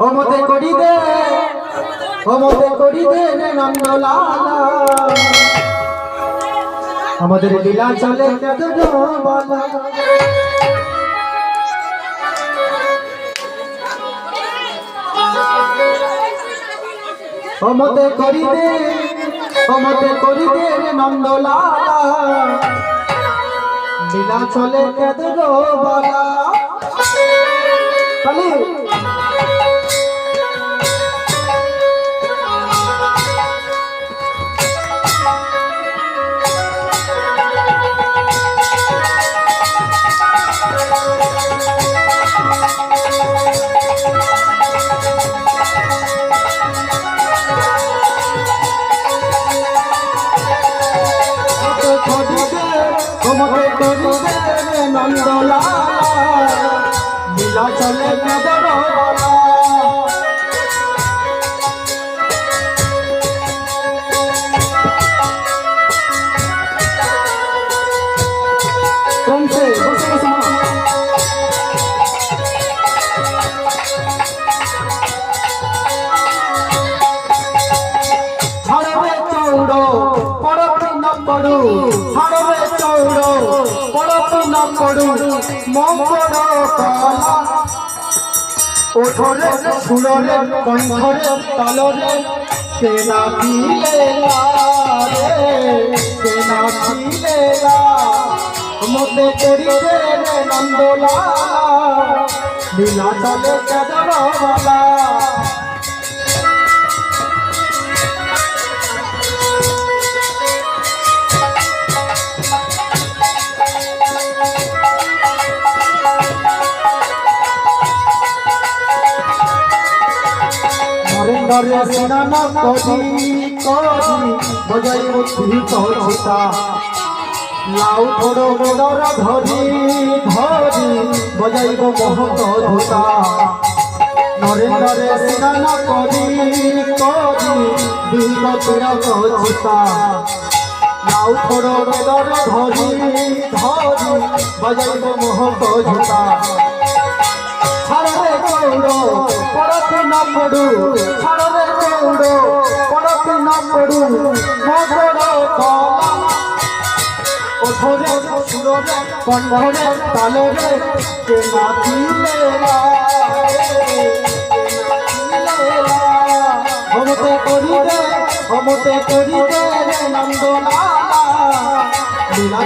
অমতে করি দে অমতে করি দে আমাদের লীলা চলে অমতে করি দে অমতে করি দে নন্দলালা। লীলা চলে কেদর বালা। খালি। তোমাকে করিবে নন্দলা লীলা চলে কেদর কমছে বসে বসে মা। ছাড়বে চৌড়ো পড়পি ন পড়ু ছাড়বে চৌড়ো পড়পি ন পড়ু মঙ্গল ওঠরে সুররে কণ্ঠরে তালরে কেনা পিলে রে পিলে মতে করিবে নন্দলা লীলা চলে কেদরবালা নরেন্দ্রে স্নান করি করি বজাই বুদ্ধি কচিতা লাউ থোড় বেদর ধরি ধরি বজাইব মহত ধুতা। নরেন্দ্রে স্নান করি করি বিগ তীর কচিতা লাউ থোড় বেদর ধরি ধরি বজাইব মহত ধুতা। চৌড়ো পড়তে না পড়ু ছাড়রে চৌড়ো পড়তে না পড়ু মগর ওঠরে সুররে কণ্ঠরে তালরে কে না হমতে করিবে হমতে করিবে রে লীলা